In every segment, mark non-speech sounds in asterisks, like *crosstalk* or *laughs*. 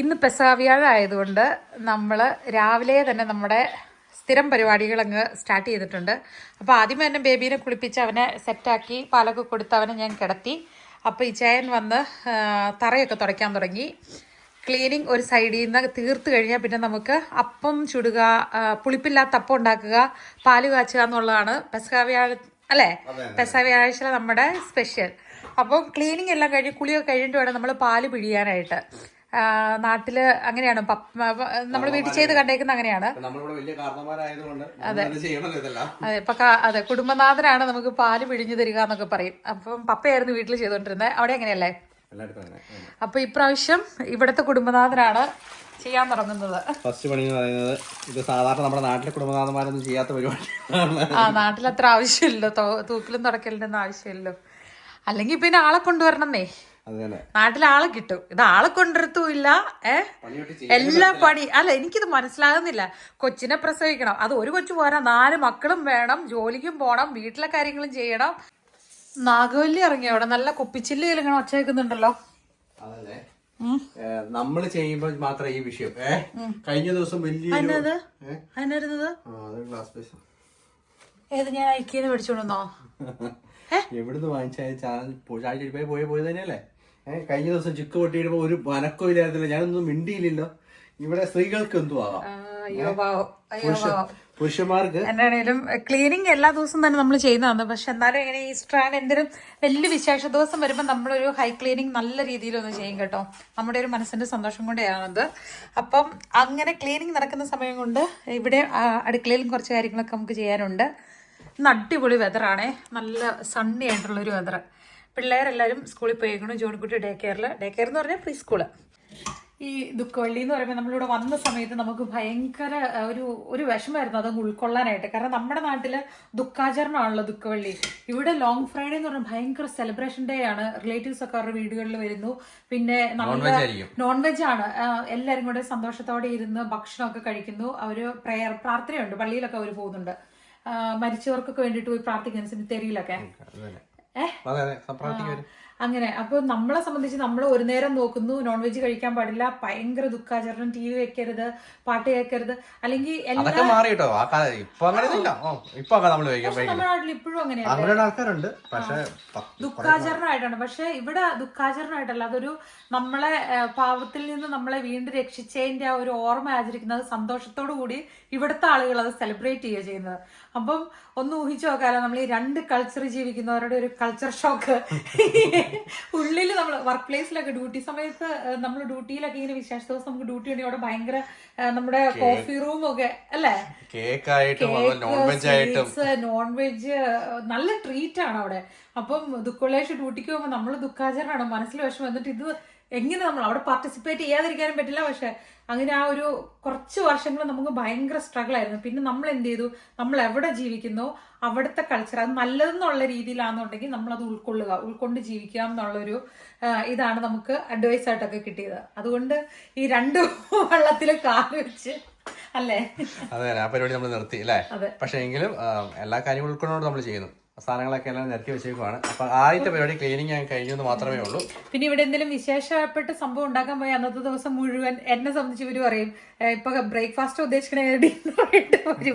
ഇന്ന് പെസാവ്യാഴായതുകൊണ്ട് നമ്മൾ രാവിലെ തന്നെ നമ്മുടെ സ്ഥിരം പരിപാടികൾ അങ്ങ് സ്റ്റാർട്ട് ചെയ്തിട്ടുണ്ട്. അപ്പോൾ ആദ്യമേ തന്നെ ബേബീനെ കുളിപ്പിച്ച് അവനെ സെറ്റാക്കി പാലൊക്കെ കൊടുത്ത് അവനെ ഞാൻ കിടത്തി. അപ്പോൾ ഈ ചേയൻ വന്ന് തറയൊക്കെ തുടയ്ക്കാൻ തുടങ്ങി. ക്ലീനിങ് ഒരു സൈഡിൽ നിന്ന് തീർത്ത് കഴിഞ്ഞാൽ പിന്നെ നമുക്ക് അപ്പം ചുടുക പുളിപ്പില്ലാത്ത അപ്പം ഉണ്ടാക്കുക പാൽ കാച്ചുക എന്നുള്ളതാണ് പെസകാവ്യാഴ അല്ലേ? പെസാവ്യാഴ്ച നമ്മുടെ സ്പെഷ്യൽ അപ്പം ക്ലീനിങ് എല്ലാം കഴിഞ്ഞ് കുളിയൊക്കെ കഴിഞ്ഞിട്ട് വേണം നമ്മൾ പാൽ പിഴിയാനായിട്ട്. നാട്ടിൽ അങ്ങനെയാണ്. നമ്മൾ വീട്ടിൽ ചെയ്ത് കണ്ടേക്കുന്ന അങ്ങനെയാണ്. ചെയ്യണല്ലോ അതെ ഇപ്പൊ അതെ കുടുംബനാഥനാണ് നമുക്ക് പാൽ പിഴിഞ്ഞു തരിക എന്നൊക്കെ പറയും. അപ്പം പപ്പയായിരുന്നു വീട്ടിൽ ചെയ്തുകൊണ്ടിരുന്നത് അവിടെ അങ്ങനെയല്ലേ അപ്പൊ ഇപ്രാവശ്യം ഇവിടത്തെ കുടുംബനാഥനാണ് ചെയ്യാൻ തുടങ്ങുന്നത്. ഫസ്റ്റ് പണി എന്ന് പറയുന്നത് ഇത് സാധാരണ നമ്മുടെ നാട്ടിലെ കുടുംബനാഥന്മാരൊന്നും ചെയ്യാത്ത പരിപാടി ആ നാട്ടിൽ അത്ര ആവശ്യമില്ലല്ലോ തൂക്കിലും തൂക്കലും തുടക്കലിന്റെ ഒന്നും ആവശ്യമില്ലല്ലോ അല്ലെങ്കിൽ പിന്നെ ആളെ കൊണ്ടുവരണന്നേ. നാട്ടിൽ ആളെ കിട്ടും. ഇത് ആളെ കൊണ്ടുവരത്തുമില്ല ഏ? എല്ലാ പണി അല്ല എനിക്കിത് മനസ്സിലാകുന്നില്ല. കൊച്ചിനെ പ്രസവിക്കണം. അത് ഒരു കൊച്ചു പോരാ. നാല് മക്കളും വേണം. ജോലിക്കും പോണം. വീട്ടിലെ കാര്യങ്ങളും ചെയ്യണം. നാഗവല്ലി ഇറങ്ങി അവിടെ? നല്ല കുപ്പിച്ചില്ല് ഇങ്ങനെ ഒച്ച ചെയ്യുമ്പോ നമ്മൾ ചെയ്യുമ്പോൾ മാത്രം ഈ വിഷയം. കഴിഞ്ഞ ദിവസം പീസ്. ഏത് ഞാൻ ഐക്യന്ന് മേടിച്ചോണ്ടെന്നോ *laughs* എവിടുന്ന് വാങ്ങിച്ചാൽ ചാനൽ പോയ പോയി തന്നെയല്ലേ കഴിഞ്ഞ ദിവസം ചുക്ക് പൊട്ടിയിടുമ്പോ ഒരു വനക്കോ ഇല്ലായിരുന്നില്ല. ഞാനൊന്നും മിണ്ടിയില്ലല്ലോ. ഇവിടെ സ്ത്രീകൾക്ക് എന്തു ആവാം? പുരുഷന്മാർക്ക്? എന്നാണേലും ക്ലീനിങ് എല്ലാ ദിവസവും തന്നെ നമ്മൾ ചെയ്യുന്നതാണ്. പക്ഷെ എന്നാലും ഇങ്ങനെ ഈസ്റ്ററാണ് എന്തെങ്കിലും വലിയ വിശേഷ ദിവസം വരുമ്പോൾ നമ്മളൊരു ഹൈ ക്ലീനിങ് നല്ല രീതിയിൽ ഒന്ന് ചെയ്യും കേട്ടോ. നമ്മുടെ ഒരു മനസ്സിന്റെ സന്തോഷം കൊണ്ടാണത്. അപ്പം അങ്ങനെ ക്ലീനിങ് നടക്കുന്ന സമയം കൊണ്ട് ഇവിടെ അടുക്കളയിലും കുറച്ച് കാര്യങ്ങളൊക്കെ നമുക്ക് ചെയ്യാനുണ്ട്. ഇന്ന് അടിപൊളി വെതറാണേ നല്ല സണ്ണി ആയിട്ടുള്ളൊരു വെതർ പിള്ളേരെല്ലാവരും സ്കൂളിൽ പോയേക്കണു ജോണിക്കുട്ടി ഡേ കെയറിൽ ഡേ കെയർ എന്ന് പറഞ്ഞാൽ പ്രീ സ്കൂൾ ഈ ദുഃഖവള്ളി എന്ന് പറയുമ്പോൾ നമ്മളിവിടെ വന്ന സമയത്ത് നമുക്ക് ഭയങ്കര ഒരു ഒരു വിഷമായിരുന്നു അതങ്ങ് ഉൾക്കൊള്ളാനായിട്ട്. കാരണം നമ്മുടെ നാട്ടിൽ ദുഃഖാചരണമാണല്ലോ ദുഃഖവള്ളി. ഇവിടെ ലോങ് ഫ്രൈഡേ എന്ന് പറഞ്ഞാൽ ഭയങ്കര സെലിബ്രേഷൻ ഡേ ആണ്. റിലേറ്റീവ്സ് ഒക്കെ അവരുടെ വീടുകളിൽ വരുന്നു. പിന്നെ നോൺ വെജ് ആണ്. എല്ലാവരും കൂടെ സന്തോഷത്തോടെ ഇരുന്ന് ഭക്ഷണമൊക്കെ കഴിക്കുന്നു. അവർ പ്രയർ പ്രാർത്ഥനയുണ്ട്. പള്ളിയിലൊക്കെ അവർ പോകുന്നുണ്ട്. മരിച്ചവർക്കൊക്കെ വേണ്ടിയിട്ട് പോയി പ്രാർത്ഥിക്കുന്ന. സെമിത്തേരിയിലൊക്കെ അങ്ങനെ. അപ്പൊ നമ്മളെ സംബന്ധിച്ച് നമ്മൾ ഒരു നേരം നോക്കുന്നു നോൺ വെജ് കഴിക്കാൻ പാടില്ല ഭയങ്കര ദുഃഖാചരണം ടി വി വെക്കരുത് പാട്ട് കേൾക്കരുത് അല്ലെങ്കിൽ നമ്മുടെ നാട്ടിൽ ഇപ്പോഴും അങ്ങനെയാണ് ദുഃഖാചരണമായിട്ടാണ്. പക്ഷെ ഇവിടെ ദുഃഖാചരണമായിട്ടല്ല. അതൊരു നമ്മളെ പാപത്തിൽ പാവത്തിൽ നിന്ന് നമ്മളെ വീണ്ടും രക്ഷിച്ചതിന്റെ ആ ഒരു ഓർമ്മ ആചരിക്കുന്നത് സന്തോഷത്തോടു കൂടി ഇവിടുത്തെ ആളുകൾ അത് സെലിബ്രേറ്റ് ചെയ്യുക ചെയ്യുന്നത്. അപ്പം ഒന്ന് ഊഹിച്ചു നോക്കാലോ നമ്മൾ ഈ രണ്ട് കൾച്ചർ ജീവിക്കുന്നവരുടെ ഒരു കൾച്ചർ ഷോക്ക് ഉള്ളിൽ നമ്മൾ വർക്ക് പ്ലേസിലൊക്കെ ഡ്യൂട്ടി സമയത്ത് നമ്മൾ ഡ്യൂട്ടിയിലൊക്കെ ഇങ്ങനെ വിശേഷ ദിവസം നമുക്ക് ഡ്യൂട്ടി ഉണ്ടെങ്കിൽ അവിടെ ഭയങ്കര നമ്മുടെ കോഫി റൂം ഒക്കെ അല്ലേ? വെജ് നോൺ വെജ് നല്ല ട്രീറ്റ് ആണ് അവിടെ. അപ്പം ദുഃഖുള്ളേഷ് ഡ്യൂട്ടിക്ക് പോകുമ്പോൾ നമ്മൾ ദുഃഖാചരണമാണ് മനസ്സിൽ വിഷമം. എന്നിട്ട് ഇത് എങ്ങനെ നമ്മൾ അവിടെ പാർട്ടിസിപ്പേറ്റ് ചെയ്യാതിരിക്കാനും പറ്റില്ല. പക്ഷെ അങ്ങനെ ആ ഒരു കുറച്ച് വർഷങ്ങൾ നമുക്ക് ഭയങ്കര സ്ട്രഗിൾ ആയിരുന്നു. പിന്നെ നമ്മൾ എന്ത് ചെയ്തു? നമ്മൾ എവിടെ ജീവിക്കുന്നോ? അവിടുത്തെ കൾച്ചർ അത് നല്ലതെന്നുള്ള രീതിയിലാണെന്നുണ്ടെങ്കിൽ നമ്മൾ അത് ഉൾക്കൊള്ളുക ഉൾക്കൊണ്ട് ജീവിക്കുക എന്നുള്ളൊരു ഇതാണ് നമുക്ക് അഡ്വൈസ് ആയിട്ടൊക്കെ കിട്ടിയത്. അതുകൊണ്ട് ഈ രണ്ട് വള്ളത്തിൽ കാൽ വെച്ച് അല്ലേ? അതെ ആ പരിപാടി നമ്മൾ നിർത്തി അല്ലേ? അതെ. പക്ഷെ എങ്കിലും എല്ലാ കാര്യങ്ങളും ഉൾക്കൊണ്ടുകൊണ്ട് നമ്മൾ ചെയ്യുന്നു. സാധനങ്ങളൊക്കെ എല്ലാം നിരത്തി വെച്ചേക്കുവാണ്. അപ്പൊ ആദ്യത്തെ പരിപാടി ക്ലീനിങ് ഞാൻ കഴിഞ്ഞു എന്ന് മാത്രമേ ഉള്ളൂ. പിന്നെ ഇവിടെ എന്തെങ്കിലും വിശേഷപ്പെട്ട സംഭവം ഉണ്ടാക്കാൻ പോയി അന്നത്തെ ദിവസം മുഴുവൻ എന്നെ സംബന്ധിച്ച് ഇവർ പറയും "ഏ, ഇപ്പൊ ബ്രേക്ക്ഫാസ്റ്റ് ഉദ്ദേശിക്കണ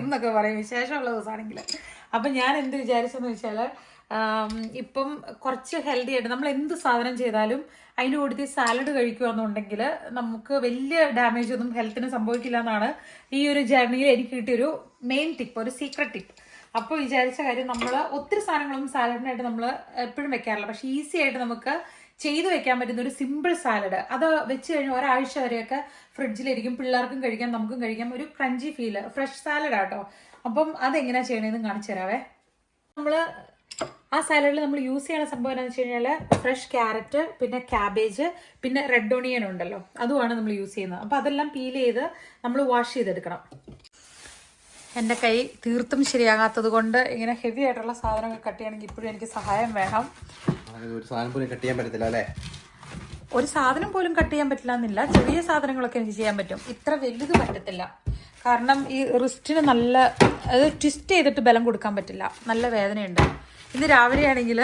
എന്നൊക്കെ പറയും. വിശേഷമുള്ള ദിവസമാണെങ്കിൽ അപ്പൊ ഞാൻ എന്ത് വിചാരിച്ചെന്ന് വെച്ചാൽ ഇപ്പം കുറച്ച് ഹെൽത്തി ആയിട്ട് നമ്മൾ എന്ത് സാധനം ചെയ്താലും അതിന്റെ കൂട്ടത്തിൽ സാലഡ് കഴിക്കുകയെന്നുണ്ടെങ്കിൽ നമുക്ക് വലിയ ഡാമേജ് ഒന്നും ഹെൽത്തിന് സംഭവിക്കില്ല എന്നാണ് ഈ ഒരു ജേർണിയിൽ എനിക്ക് കിട്ടിയൊരു മെയിൻ ടിപ്പ് ഒരു സീക്രട്ട് ടിപ്പ് അപ്പോൾ വിചാരിച്ച കാര്യം നമ്മൾ ഒത്തിരി സാധനങ്ങളൊന്നും സാലഡിനായിട്ട് നമ്മൾ എപ്പോഴും വെക്കാറില്ല. പക്ഷേ ഈസി ആയിട്ട് നമുക്ക് ചെയ്തു വെക്കാൻ പറ്റുന്ന ഒരു സിമ്പിൾ സാലഡ് അത് വെച്ച് കഴിഞ്ഞാൽ ഒരാഴ്ച വരെയൊക്കെ ഫ്രിഡ്ജിലിരിക്കും പിള്ളേർക്കും കഴിക്കാം നമുക്കും കഴിക്കാം. ഒരു ക്രഞ്ചി ഫീൽ ഫ്രഷ് സാലഡ് ആട്ടോ. അപ്പം അതെങ്ങനെയാ ചെയ്യണേന്ന് കാണിച്ചു തരാവേ. നമ്മൾ ആ സാലഡിൽ നമ്മൾ യൂസ് ചെയ്യുന്ന സംഭവം എന്താണെന്ന് വെച്ച് കഴിഞ്ഞാൽ ഫ്രഷ് ക്യാരറ്റ് പിന്നെ ക്യാബേജ് പിന്നെ റെഡ് ഓണിയൻ ഉണ്ടല്ലോ. അതുമാണ് നമ്മൾ യൂസ് ചെയ്യുന്നത്. അപ്പോൾ അതെല്ലാം പീൽ ചെയ്ത് നമ്മൾ വാഷ് ചെയ്തെടുക്കണം. എന്റെ കൈ തീർത്തും ശരിയാകാത്തത് കൊണ്ട് ഇങ്ങനെ ഹെവി ആയിട്ടുള്ള സാധനങ്ങൾ കട്ട് ചെയ്യണമെങ്കിൽ ഇപ്പോഴും എനിക്ക് സഹായം വേണം. ഒരു സാധനം പോലും കട്ട് ചെയ്യാൻ പറ്റത്തില്ല അല്ലേ? ഒരു സാധനം പോലും കട്ട് ചെയ്യാൻ പറ്റില്ല എന്നില്ല ചെറിയ സാധനങ്ങളൊക്കെ എനിക്ക് ചെയ്യാൻ പറ്റും. ഇത്ര വലുത് പറ്റത്തില്ല. കാരണം ഈ റിസ്റ്റിന് നല്ല അത് ട്വിസ്റ്റ് ചെയ്തിട്ട് ബലം കൊടുക്കാൻ പറ്റില്ല. നല്ല വേദനയുണ്ട്. ഇന്ന് രാവിലെയാണെങ്കിൽ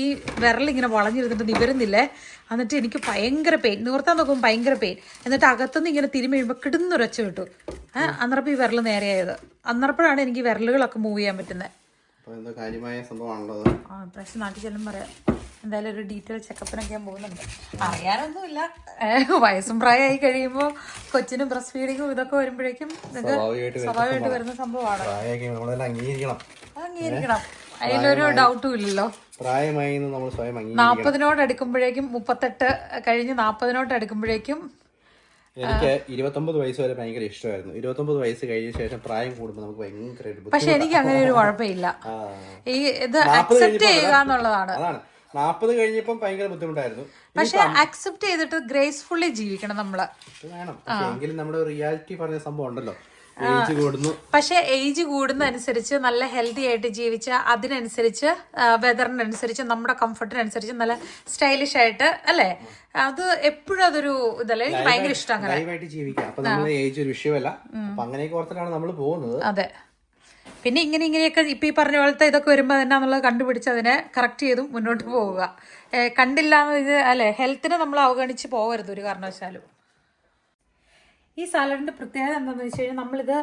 ഈ വിരലിങ്ങനെ വളഞ്ഞിരുന്നിട്ട് നിവരുന്നില്ലേ? എന്നിട്ട് എനിക്ക് ഭയങ്കര പെയിൻ നിവർത്താൻ നോക്കുമ്പോൾ ഭയങ്കര പെയിൻ എന്നിട്ട് അകത്തുനിന്ന് ഇങ്ങനെ തിരുമ്മി കഴിയുമ്പോൾ കിടുന്നൊരൊച്ച കിട്ടു. ഏഹ് അന്നേരപ്പോൾ ഈ വിരൽ നേരെയായത്. അന്നേരപ്പോഴാണ് എനിക്ക് വിരലുകളൊക്കെ മൂവ് ചെയ്യാൻ പറ്റുന്നത്. ആ പ്രശ്നം നാട്ടിൽ ചെല്ലും പറയാം. എന്തായാലും ഒരു ഡീറ്റെയിൽ ചെക്കപ്പിനൊക്കെ ഞാൻ പോകുന്നുണ്ട്. അറിയാനൊന്നുമില്ല വയസ്സും പ്രായമായി കഴിയുമ്പോൾ കൊച്ചിനും ബ്രസ്റ്റ് ഫീഡിങ്ങും ഇതൊക്കെ വരുമ്പോഴേക്കും സ്വാഭാവികമായിട്ട് വരുന്ന സംഭവമാണ്. അംഗീകരിക്കണം. അത് അംഗീകരിക്കണം. അതിലൊരു ഡൗട്ടും ഇല്ലല്ലോ. പ്രായമായി നമ്മൾ സ്വയം നാൽപ്പതിനോട് അടുക്കുമ്പോഴേക്കും മുപ്പത്തെട്ട് കഴിഞ്ഞ് നാൽപ്പതിനോട് അടുക്കുമ്പോഴേക്കും എനിക്ക് ഇരുപത്തൊമ്പത് വയസ്സ് വരെ ഭയങ്കര ഇഷ്ടമായിരുന്നു. ഇരുപത്തൊമ്പത് വയസ്സ് കഴിഞ്ഞ ശേഷം പ്രായം കൂടുമ്പോൾ നമുക്ക് ഭയങ്കര പക്ഷെ എനിക്ക് അങ്ങനെ ഒരു കുഴപ്പമില്ല. ഈ ഇത് അക്സെപ്റ്റ് ചെയ്യുക എന്നുള്ളതാണ്. നാപ്പത് കഴിഞ്ഞപ്പം ഭയങ്കര ബുദ്ധിമുട്ടായിരുന്നു. പക്ഷെ അക്സെപ്റ്റ് ചെയ്തിട്ട് ഗ്രേസ്ഫുള്ളി ജീവിക്കണം നമ്മൾ. വേണം. എങ്കിലും നമ്മുടെ റിയാലിറ്റി പറഞ്ഞ സംഭവം ഉണ്ടല്ലോ. പക്ഷെ ഏജ് കൂടുന്ന. അനുസരിച്ച് നല്ല ഹെൽത്തി ആയിട്ട് ജീവിച്ച അതിനനുസരിച്ച് വെതറിനനുസരിച്ച് നമ്മുടെ കംഫർട്ടിനനുസരിച്ച് നല്ല സ്റ്റൈലിഷ് ആയിട്ട് അല്ലേ? അത് എപ്പോഴും അതൊരു ഇതല്ലേ? എനിക്ക് ഭയങ്കര ഇഷ്ടമാണ് അങ്ങനെ. ജീവിക്കാം. അപ്പൊ നമ്മൾ ഏജ് ഒരു വിഷയമല്ല. അങ്ങനെ അങ്ങനെയൊക്കെ ഓർത്തിട്ടാണ് നമ്മൾ പോകുന്നത്. അതെ. പിന്നെ ഇങ്ങനെ ഇങ്ങനെയൊക്കെ ഇപ്പം ഈ പറഞ്ഞ പോലത്തെ ഇതൊക്കെ വരുമ്പോൾ തന്നെ എന്നുള്ളത് കണ്ടുപിടിച്ച് അതിനെ കറക്റ്റ് ചെയ്തും മുന്നോട്ട് പോവുക. കണ്ടില്ല ഇത് അല്ലേ ഹെൽത്തിനെ നമ്മൾ അവഗണിച്ച് പോകരുത് ഒരു കാരണവശാലും. ഈ സാലഡിന്റെ പ്രത്യേകത എന്താണെന്ന് വെച്ച് കഴിഞ്ഞാൽ നമ്മളിത്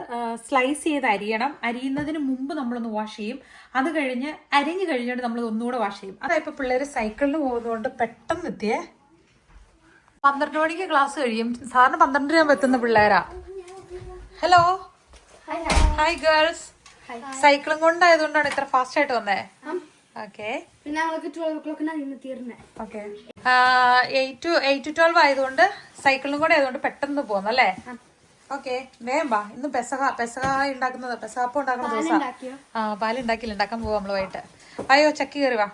സ്ലൈസ് ചെയ്ത് അരിയണം. അരിയുന്നതിന് മുമ്പ് നമ്മളൊന്ന് വാഷ് ചെയ്യും. അത് കഴിഞ്ഞ് അരിഞ്ഞ് കഴിഞ്ഞിട്ട് നമ്മൾ ഒന്നുകൂടെ വാഷ് ചെയ്യും. അതാ ഇപ്പൊ പിള്ളേർ സൈക്കിളിന് പോകുന്നതുകൊണ്ട് പെട്ടെന്ന് എത്തിയേ. പന്ത്രണ്ട് മണിക്ക് ക്ലാസ് കഴിയും. സാറിന് പന്ത്രണ്ടര എത്തുന്ന പിള്ളേരാ. ഹലോ ഹായ് ഗേൾസ് സൈക്കിളും കൊണ്ടായതുകൊണ്ടാണ് ഇത്ര ഫാസ്റ്റ് ആയിട്ട് വന്നേ. ഓക്കെ പിന്നെ ട്വൽവ് ഒക്ലോക്കിനാണ് ഇന്ന് തീർന്നത് okay eight to eight to twelve ആയതുകൊണ്ട് സൈക്കിളും കൂടെ ആയതുകൊണ്ട് പെട്ടെന്ന് പോകുന്നു അല്ലേ? ഓക്കെ വേമ്പാ ഇന്ന് പെസക പെസക ഉണ്ടാക്കുന്നത് പെസകപ്പം ഉണ്ടാക്കുന്ന ദിവസം. ആ ആ പാലുണ്ടാക്കില്ല ഉണ്ടാക്കാൻ പോവാ നമ്മൾ വൈകിട്ട്. അയ്യോ ചക്കി കയറി വാ.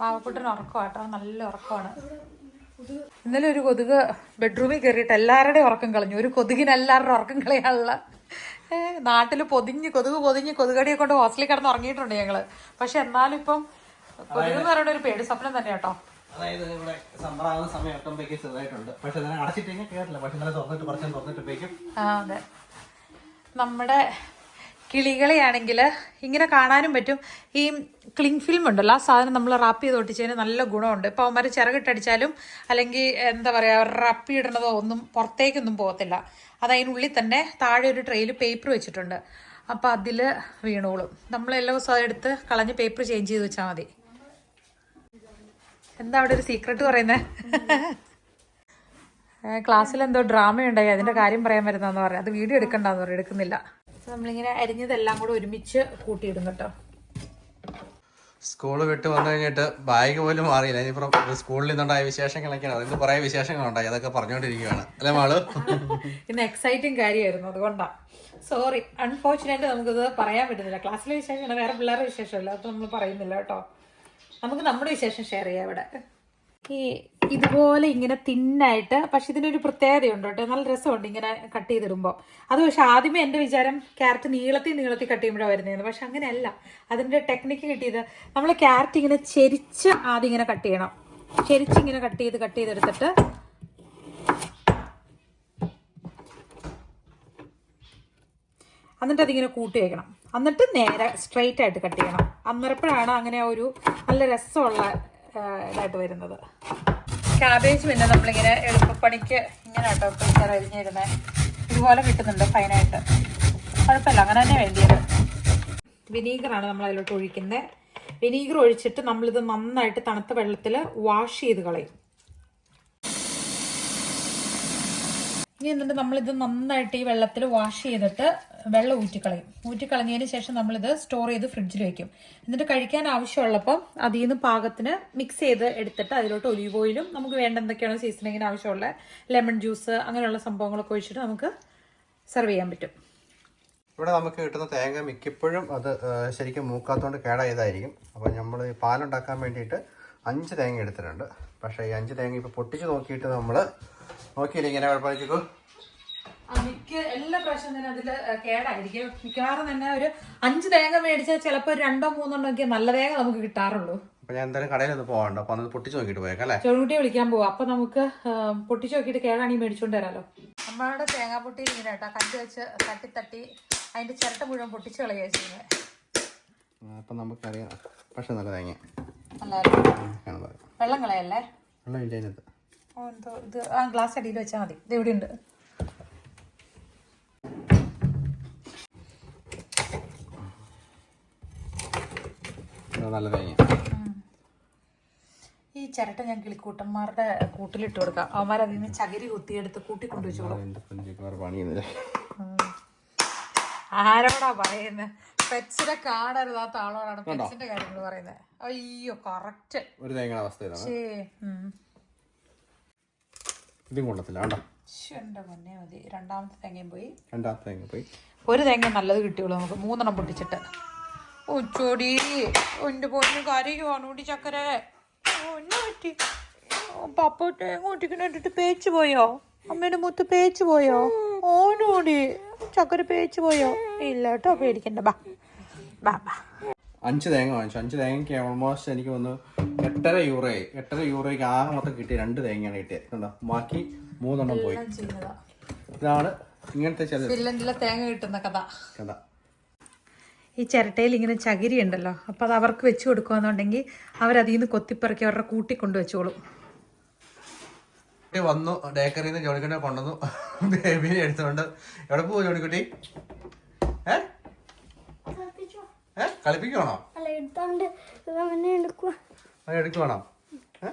പാവക്കുട്ടന് ഉറക്കമാട്ടോ നല്ല ഉറക്കമാണ്. ഇന്നലെ ഒരു കൊതുക് ബെഡ്റൂമിൽ കയറിയിട്ട് എല്ലാവരുടെയും ഉറക്കം കളഞ്ഞു. ഒരു കൊതുകിന് എല്ലാവരുടെ ഉറക്കം കളയാനുള്ള നാട്ടിൽ പൊതിഞ്ഞ് കൊതുക് പൊതിഞ്ഞ് കൊതുകടിയെ കൊണ്ട് ഹോസ്റ്റലിൽ കിടന്ന് ഉറങ്ങിയിട്ടുണ്ട് ഞങ്ങൾ. പക്ഷെ എന്നാലും ഇപ്പം കൊതുക് എന്ന് പറയുന്ന ഒരു പേടി സ്വപ്നം തന്നെ കേട്ടോ. അതായത് ഇവിടെ സമയം ചെറുതായിട്ടുണ്ട്. പക്ഷെ പക്ഷെ ഇന്നലെ തുറന്നിട്ട് കുറച്ച് തുറന്നിട്ടപ്പോഴേക്കും ആ അതെ. നമ്മുടെ കിളികളെയാണെങ്കിൽ ഇങ്ങനെ കാണാനും പറ്റും. ഈ ക്ലിങ് ഫിലിം ഉണ്ടല്ലോ ആ സാധനം നമ്മൾ റാപ്പ് ചെയ്ത് ഒട്ടിച്ചതിന് നല്ല ഗുണമുണ്ട്. ഇപ്പോൾ അവന്മാർ ചിറകിട്ടടിച്ചാലും അല്ലെങ്കിൽ എന്താ പറയുക റാപ്പ് ഇടണതോ ഒന്നും പുറത്തേക്കൊന്നും പോകത്തില്ല. അത് അതിനുള്ളിൽ തന്നെ താഴെ ഒരു ട്രെയിൽ പേപ്പർ വെച്ചിട്ടുണ്ട്. അപ്പോൾ അതിൽ വീണോളും. നമ്മൾ എല്ലാ ദിവസവും അതെടുത്ത് കളഞ്ഞ് പേപ്പർ ചേഞ്ച് ചെയ്ത് വെച്ചാൽ മതി. എന്താ അവിടെ ഒരു സീക്രട്ട് പറയുന്നത് ക്ലാസ്സിൽ എന്തോ ഡ്രാമ ഉണ്ടായി. അതിന്റെ കാര്യം പറയാൻ വരുന്നതെന്ന് പറയാം അത് വീഡിയോ എടുക്കണ്ടെന്ന് പറയും എടുക്കുന്നില്ല. നമ്മളിങ്ങനെ അരിഞ്ഞതെല്ലാം കൂടെ ഒരുമിച്ച് കൂട്ടിയിടും കേട്ടോ. സ്കൂൾ വിട്ട് വന്നു കഴിഞ്ഞിട്ട് ബാഗ് പോലും മാറിയില്ല. ഇനിയിപ്പം സ്കൂളിൽ നിന്നുണ്ടായ വിശേഷങ്ങളൊക്കെയാണ്. അതിന് കുറെ വിശേഷങ്ങളുണ്ടായി. അതൊക്കെ പറഞ്ഞുകൊണ്ടിരിക്കുകയാണ്. അല്ലേ മാൾ? ഇന്ന് എക്സൈറ്റിംഗ് കാര്യമായിരുന്നു. അതുകൊണ്ടാണ് സോറി അൺഫോർച്ചുനേറ്റ് നമുക്കിത് പറയാൻ പറ്റുന്നില്ല. ക്ലാസ്സിലെ വിശേഷമാണ്. വേറെ പിള്ളേരുടെ വിശേഷമല്ല. അത് നമ്മൾ പറയുന്നില്ല കേട്ടോ. നമുക്ക് നമ്മുടെ വിശേഷം ഷെയർ ചെയ്യാം ഇവിടെ. ഈ ഇതുപോലെ ഇങ്ങനെ തിന്നായിട്ട് പക്ഷെ ഇതിനൊരു പ്രത്യേകതയുണ്ട് കേട്ടോ. നല്ല രസമുണ്ട് ഇങ്ങനെ കട്ട് ചെയ്തിടുമ്പോൾ അത് പക്ഷെ ആദ്യമേ എന്റെ വിചാരം ക്യാരറ്റ് നീളത്തിൽ നീളത്തിൽ കട്ട് ചെയ്യുമ്പോഴാണ് വരുന്നതെന്ന്. പക്ഷെ അങ്ങനെയല്ല. അതിന്റെ ടെക്നിക്ക് കിട്ടിയത് നമ്മൾ ക്യാരറ്റ് ഇങ്ങനെ ചെരിച്ച് ആദ്യം ഇങ്ങനെ കട്ട് ചെയ്യണം. ചെരിച്ച് ഇങ്ങനെ കട്ട് ചെയ്ത് കട്ട് ചെയ്തെടുത്തിട്ട് എന്നിട്ട് അതിങ്ങനെ കൂട്ടി വയ്ക്കണം എന്നിട്ട് നേരെ സ്ട്രെയിറ്റ് ആയിട്ട് കട്ട് ചെയ്യണം. അന്നേരപ്പോഴാണ് അങ്ങനെ ഒരു നല്ല രസമുള്ള ഇതായിട്ട് വരുന്നത്. ക്യാബേജ് പിന്നെ നമ്മളിങ്ങനെ എളുപ്പപ്പണിക്ക് ഇങ്ങനെ കേട്ടോ പിടിച്ചാൽ അരിഞ്ഞിരുന്നത് ഇതുപോലെ കിട്ടുന്നുണ്ട് ഫൈനായിട്ട്. കുഴപ്പമില്ല അങ്ങനെ തന്നെ വേണ്ടിയത്. വിനീഗറാണ് നമ്മൾ അതിലോട്ട് ഒഴിക്കുന്നത് വിനീഗർ ഒഴിച്ചിട്ട് നമ്മളിത് നന്നായിട്ട് തണുത്ത വെള്ളത്തിൽ വാഷ് ചെയ്ത് കളയും. ഇനി എന്നിട്ട് നമ്മളിത് നന്നായിട്ട് ഈ വെള്ളത്തിൽ വാഷ് ചെയ്തിട്ട് വെള്ളം ഊറ്റിക്കളയും. ഊറ്റിക്കളഞ്ഞതിന് ശേഷം നമ്മളിത് സ്റ്റോർ ചെയ്ത് ഫ്രിഡ്ജിൽ വെക്കും. എന്നിട്ട് കഴിക്കാൻ ആവശ്യമുള്ളപ്പം അതിൽ നിന്ന് പാകത്തിന് മിക്സ് ചെയ്ത് എടുത്തിട്ട് അതിലോട്ട് ഒലിവ് ഓയിലും നമുക്ക് വേണ്ട എന്തൊക്കെയാണോ സീസണിങ്ങിന് ആവശ്യമുള്ള ലെമൺ ജ്യൂസ് അങ്ങനെയുള്ള സംഭവങ്ങളൊക്കെ ഒഴിച്ചിട്ട് നമുക്ക് സെർവ് ചെയ്യാൻ പറ്റും. ഇവിടെ നമുക്ക് കിട്ടുന്ന തേങ്ങ മിക്കപ്പോഴും അത് ശരിക്കും മൂക്കാത്തോണ്ട് കേടായതായിരിക്കും. അപ്പോൾ നമ്മൾ പാലുണ്ടാക്കാൻ വേണ്ടിയിട്ട് അഞ്ച് തേങ്ങ എടുത്തിട്ടുണ്ട്. പക്ഷേ ഈ അഞ്ച് തേങ്ങ ഇപ്പോൾ പൊട്ടിച്ച് നോക്കിയിട്ട് നമ്മൾ നോക്കിയില്ല ഇങ്ങനെ കുഴപ്പമില്ല മിക്ക എല്ലാ പ്രാവശ്യം തന്നെ അതിൽ കേടായിരിക്കും. മിക്കവാറും തന്നെ ഒരു അഞ്ച് തേങ്ങ മേടിച്ചാൽ ചിലപ്പോൾ രണ്ടോ മൂന്നോ ഒക്കെ നല്ല തേങ്ങ നമുക്ക് കിട്ടാറുള്ളൂ. അപ്പോൾ ഞാൻ എന്തായാലും കടയിൽ ഒന്ന് പോകണ്ട അപ്പോൾ അത് പൊട്ടിച്ച് നോക്കിയിട്ട് പോയേക്കാം അല്ലേ? ചെറുകുട്ടിയെ വിളിക്കാൻ പോവാം. അപ്പൊ നമുക്ക് പൊട്ടിച്ച് നോക്കിയിട്ട് കേടാണി മേടിച്ചോണ്ട് വരാലോ. അമ്മയുടെ തേങ്ങാ പൊട്ടിയിൽ ഇങ്ങനെ കേട്ടോ. കട്ടി വെച്ച് തട്ടി തട്ടി അതിന്റെ ചിരട്ട മുഴുവൻ പൊട്ടിച്ച് കളയുക ചെയ്യുന്നത് അപ്പം നമുക്കറിയാം. പക്ഷെ നല്ല തേങ്ങ വെള്ളം കളയല്ലേ? വെള്ളം ഇല്ല അതിനകത്ത്. എന്തോ ഇത്? ആ ഗ്ലാസ് അടിയിൽ വെച്ചാൽ മതി. ഇത് ഇവിടെ ഉണ്ട് ഇത് നല്ല തേങ്ങ ഈ ചിരട്ട ഞാൻ കിളിക്കൂട്ടന്മാരുടെ കൂട്ടിലിട്ട് കൊടുക്കാം. അവന്മാർ അതിൽ നിന്ന് ചകിരി കുത്തിയെടുത്ത് കൂട്ടിക്കൊണ്ടു വെച്ചോളും. എന്റെ കുഞ്ഞിക്കുമാർ പണിയുന്നില്ല ആരോടാ പറയുന്നത് പെറ്റ്സിനെ കാണരുതാത്ത ആളോടാണ് പെറ്റ്സിന്റെ കാര്യങ്ങൾ പറയുന്നത് അയ്യോ കറക്റ്റ് ഒരു തേങ്ങയുടെ അവസ്ഥ. ഇതും കൊള്ളത്തില്ല പൊന്നെ മതി. രണ്ടാമത്തെ തേങ്ങയും പോയി. രണ്ടാമത്തെ തേങ്ങ പോയി. ഒരു തേങ്ങ നല്ലത് കിട്ടിയുള്ളൂ നമുക്ക്. മൂന്നെണ്ണം പൊട്ടിച്ചിട്ട്. ഉച്ചോടി എന്റെ പൊന്നു കരയുവാണോടി ചക്കര ഓ, എന്നാ പറ്റി? പപ്പ തേങ്ങ ഒട്ടിക്കണിട്ട് പേച്ച് പോയോ? അമ്മയുടെ മുത്ത് പേച്ച് പോയോ? ഓനോടി ചക്കര പേച്ച് പോയോ? ഇല്ല കേട്ടോ പേടിക്കണ്ട. ബാ. ബാ ബാ. അഞ്ച് തേങ്ങ വാങ്ങിച്ചു. അഞ്ച് തേങ്ങയ്ക്ക് ഓൾമോസ്റ്റ് എനിക്ക് വന്ന് എട്ടര യൂറോയായി. എട്ടര യൂറോയ്ക്ക് ആകെ മൊത്തം കിട്ടി രണ്ട് തേങ്ങയാണ് കിട്ടിയത്. കണ്ടോ? ബാക്കി മൂന്നെണ്ണം പോയി. ഇതാണ് ഇങ്ങനത്തെ ചില ഫിൻലൻഡിലെ തേങ്ങ കിട്ടുന്ന കഥ. കഥ. ഈ ചിരട്ടയിൽ ഇങ്ങനെ ചകിരി ഉണ്ടല്ലോ. അപ്പോൾ അത് അവർക്ക് വെച്ച് കൊടുക്കുകയെന്നുണ്ടെങ്കിൽ അവരതിൽ നിന്ന് കൊത്തിപ്പറക്കി അവരുടെ കൂട്ടി കൊണ്ട് വെച്ചോളും വന്നു ബേക്കറിയിൽ നിന്ന് ജോണിക്കുട്ടിനെ കൊണ്ടുവന്നു. ബേബിനെ എടുത്തുകൊണ്ട്. എവിടെ പോകും ജോണിക്കുട്ടി ഏ? ഏ? കളിപ്പിക്കുവാണോ? അല്ല എടുത്തോണ്ട് അങ്ങനെ എടുക്കുക അത് എടുക്കുവാണോ? ഏ?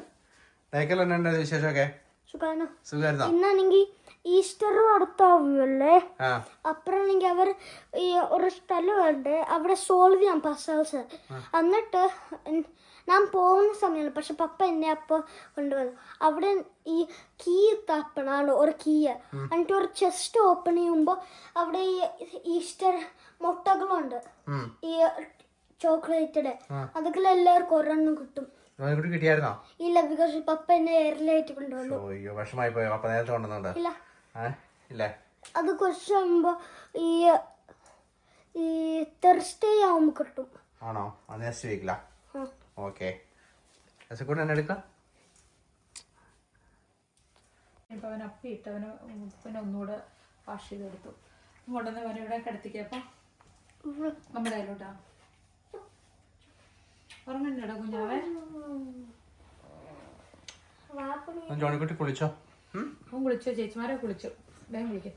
ബേക്കറിൽ തന്നെ വിശേഷമൊക്കെ? സുഖാണോ? സുഖമായിരുന്നോ ഇന്നാണെങ്കിൽ ഈസ്റ്ററും അടുത്താവുമല്ലേ ആ. അപ്പുറമാണെങ്കിൽ അവർ ഈ ഒരു സ്ഥലമുണ്ട് അവിടെ സോൾവ് ചെയ്യാൻ പസൽസ് എന്നിട്ട് ഞാൻ പോകുന്ന സമയമാണ്. പക്ഷെ പപ്പ എന്നെ അപ്പോൾ കൊണ്ടുവന്നു. അവിടെ ഈ കീ തപ്പണാണ് ഒരു കീ. എന്നിട്ട് ഒരു ചെസ്റ്റ് ഓപ്പൺ ചെയ്യുമ്പോൾ അവിടെ ഈ ഈസ്റ്റർ മുട്ടകളുണ്ട്. ഈ ചോക്ലേറ്റഡ്. അതൊക്കെ എല്ലാവർക്കും ഒരെണ്ണം കിട്ടും. കിട്ടിയായിരുന്നോ? ഇല്ല ബിക്കോസ് പപ്പ എന്നെ എയറിലായിട്ട് കൊണ്ടുവന്നു. അയ്യോ വിഷമായി പോയോ നേരത്തെ കൊണ്ടുവന്നുണ്ട്. ഇല്ല. ഇല്ലേ. അത് കുറച്ച് കഴിയുമ്പോൾ ഈ ഈ തെർസ്ഡേ ആവുമ്പോ കിട്ടും. ആണോ? നെക്സ്റ്റ് വീക്കിലാ. ഓക്കെ രസക്കൂട്ട് തന്നെ എടുക്കാം ഇപ്പം അവൻ അപ്പിയിട്ട് അവന് പിന്നെ ഒന്നുകൂടെ വാഷ് ചെയ്തെടുത്തു. കൊണ്ടുവന്ന് അവൻ ഇവിടെ കിടത്തിക്കപ്പം നമ്മുടെ കയ്യിലോട്ടാ. ഉറങ്ങണ്ടോ കുഞ്ഞാവേ. ജോണിക്കുട്ടി കുളിച്ചോ? അവൻ കുളിച്ചോ? ചേച്ചിമാരെ കുളിച്ചു? വേഗം കുളിക്കും.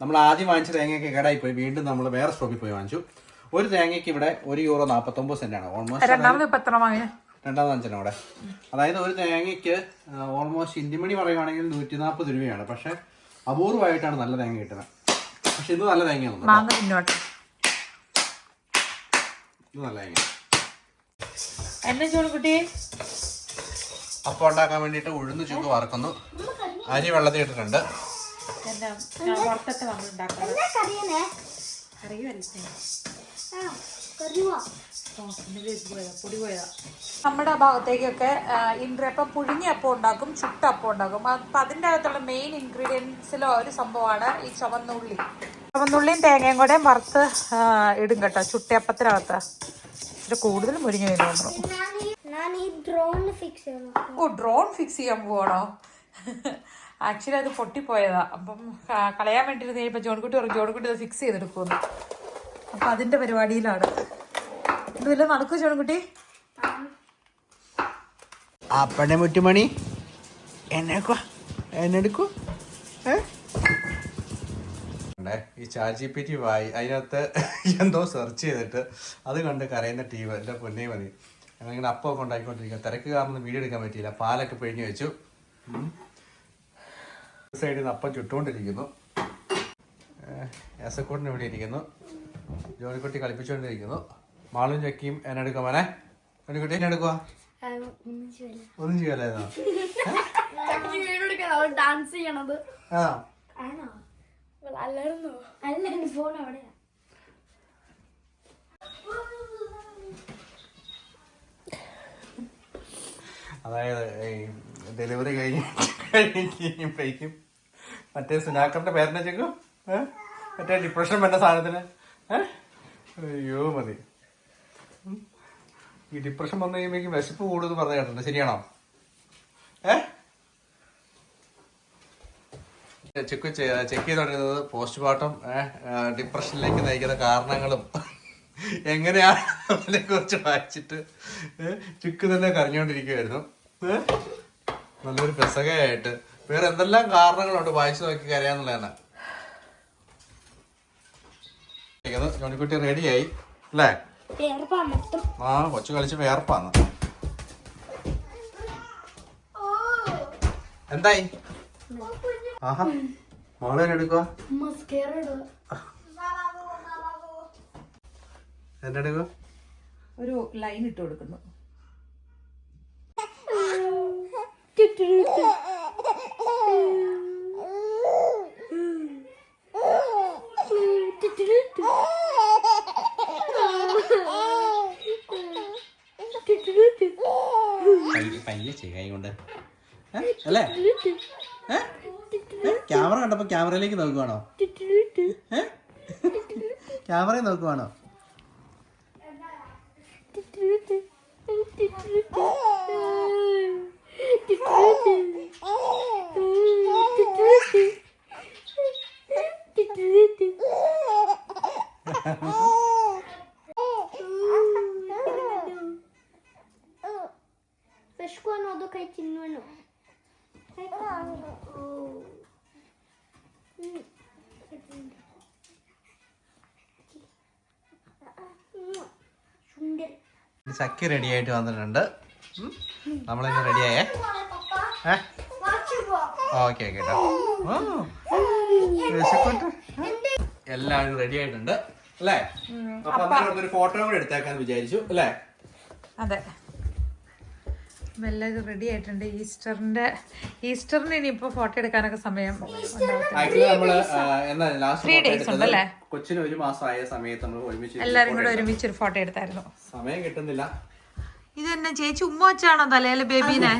നമ്മൾ ആദ്യം വാങ്ങിച്ച തേങ്ങയൊക്കെ കേടായി പോയി വീണ്ടും നമ്മൾ വേറെ സ്റ്റോപ്പിൽ പോയി വാങ്ങിച്ചു. ഒരു തേങ്ങയ്ക്ക് ഇവിടെ ഒരു യൂറോ നാൽപ്പത്തൊമ്പത് സെന്റ് ആണ് ഓൾമോസ്റ്റ് രണ്ടാമത് ഇപ്പം എത്ര വാങ്ങിയ രണ്ടാമത് അഞ്ചിന് അവിടെ. അതായത് ഒരു തേങ്ങയ്ക്ക് ഓൾമോസ്റ്റ് ഇന്ത്യമണി പറയുവാണെങ്കിൽ നൂറ്റി നാൽപ്പത് രൂപയാണ്. പക്ഷെ അപൂർവമായിട്ടാണ് നല്ല തേങ്ങ കിട്ടുന്നത്. പക്ഷെ ഇത് നല്ല തേങ്ങയാണ് ഇത് നല്ല തേങ്ങ എന്നാ ചോളുകുട്ടി അപ്പം ഉണ്ടാക്കാൻ വേണ്ടിയിട്ട് ഉഴുന്ന് ചുക്ക് വറക്കുന്നു. അരി വെള്ളത്തിൽ ഇട്ടിട്ടുണ്ട്. നമ്മൾ അറിയുമല്ലേ നമ്മുടെ ഭാഗത്തേക്കൊക്കെ ഇൻഗ്രീപ്പം പുഴുങ്ങിയ അപ്പം ഉണ്ടാക്കും ചുട്ട അപ്പം ഉണ്ടാക്കും അപ്പം അതിന്റെ അകത്തുള്ള മെയിൻ ഇൻഗ്രീഡിയൻസിലോ ഒരു സംഭവമാണ് ഈ ചുവന്നുള്ളി. ചുവന്നുള്ളിയും തേങ്ങയും കൂടെ വറുത്ത് ഇടും കേട്ടോ ചുട്ടയപ്പത്തിനകത്ത്. ഇച്ചിരി കൂടുതൽ മുരിഞ്ഞു വരുന്നു തോന്നുന്നു ഓ ഡ്രോൺ ഫിക്സ് ചെയ്യാൻ പോവാണോ? ആക്ച്വലി അത് പൊട്ടിപ്പോയതാ. അപ്പം കളയാൻ വേണ്ടിയിരുന്ന് കഴിയുമ്പോൾ ജോൺകുട്ടി പറഞ്ഞു ജോൺകുട്ടി അത് ഫിക്സ് ചെയ്തെടുക്കുമെന്ന്. അപ്പം അതിന്റെ പരിപാടിയിലാണ്. നടക്കൂ ചോണക്കുട്ടി അപ്പനെ മുറ്റുമണി. എന്നെടുക്കൂ ഈ ചാറ്റ് ജി പി ടി വായി അതിനകത്ത് എന്തോ സെർച്ച് ചെയ്തിട്ട് അത് കണ്ട് കരയുന്ന ടീം എന്റെ പൊന്നേ മതി. ഞങ്ങളിങ്ങനെ അപ്പമൊക്കെ ഉണ്ടാക്കിക്കൊണ്ടിരിക്കുക തിരക്ക് കാരണം വീഡിയോ എടുക്കാൻ പറ്റിയില്ല. പാലൊക്കെ പിഴിഞ്ഞ് വെച്ചു. സൈഡിൽ നിന്ന് അപ്പം ചുട്ടുകൊണ്ടിരിക്കുന്നു. എസക്കോട്ടിന് ഇവിടെ ഇരിക്കുന്നു. ജോലിക്കുട്ടി കളിപ്പിച്ചുകൊണ്ടിരിക്കുന്നു. മാളും ചക്കിയും എന്നെ മോനെ. ജോലിക്കുട്ടി എന്നെ എടുക്കുക ഒന്നും ചെയ്യല്ലായിരുന്നോ ഡാൻസ് ചെയ്യണത്. അതായത് ഡെലിവറി കഴിഞ്ഞ് കഴിയുമ്പോഴേക്കും മറ്റേ സുനാക്കറിന്റെ പേരെന്നെ ചെക്കും മറ്റേ ഡിപ്രഷൻ വേണ്ട സാധനത്തിന്? അയ്യോ മതി. ഈ ഡിപ്രഷൻ വന്നു കഴിയുമ്പോഴേക്കും വിശപ്പ് കൂടുമെന്ന് പറഞ്ഞു കേട്ടിട്ടുണ്ട്. ശരിയാണോ? ഏ? ചെക്ക് ചെക്ക് പോസ്റ്റ് ഭാഗം ഡിപ്രഷനിലേക്ക് നയിക്കുന്ന കാരണങ്ങളും എങ്ങനെയാണ് അതിനെ കുറിച്ച് വായിച്ചിട്ട് ചുക്ക് തന്നെ കരഞ്ഞുകൊണ്ടിരിക്കുവായിരുന്നു. നല്ലൊരു പെസകയായിട്ട് വേറെ എന്തെല്ലാം കാരണങ്ങളുണ്ട്? വായിച്ചു നോക്കി കരയാന്നുള്ളതാണ്. ജോണിക്കുട്ടി റെഡിയായി അല്ലേ? ആ കൊച്ചു കളിച്ച് വേർപ്പാന്ന്. എന്തായി? ആഹാ മോളെ എടുക്കുക എന്നെടുക്കുക ഒരു ലൈൻ ഇട്ട് കൊടുക്കുന്നു. അല്ലേ? ക്യാമറ കണ്ടപ്പോ ക്യാമറയിലേക്ക് നോക്കുവാണോ? ക്യാമറയിൽ നോക്കുവാണോ ചക്കി റെഡി ആയിട്ട് വന്നിട്ടുണ്ട്. നമ്മളിന്ന് റെഡിയായേ ഏ? ഓക്കെ കേട്ടോ എല്ലാവരും റെഡി ആയിട്ടുണ്ട്. അല്ലേ? അപ്പൊ ഒരു ഫോട്ടോ കൂടെ എടുത്തേക്കാന്ന് വിചാരിച്ചു. അല്ലേ? അതെ. മെല്ലെ റെഡി ആയിട്ടുണ്ട്. ഈസ്റ്ററിന്റെ ഈസ്റ്ററിന് ഇനിയിപ്പോ ഫോട്ടോ എടുക്കാനൊക്കെ സമയം ഉണ്ടല്ലേ? കൊച്ചിന് ഒരു മാസം ആയ സമയത്ത് നമ്മൾ ഒരുമിച്ച് എല്ലാരും കൂടെ ഒരുമിച്ച് ഒരു ഫോട്ടോ എടുത്തായിരുന്നു. സമയം കിട്ടുന്നില്ല. ഇത് തന്നെ ചേച്ചി ഉമ്മ വെച്ചാണോ തലയിൽ ബേബീനെ?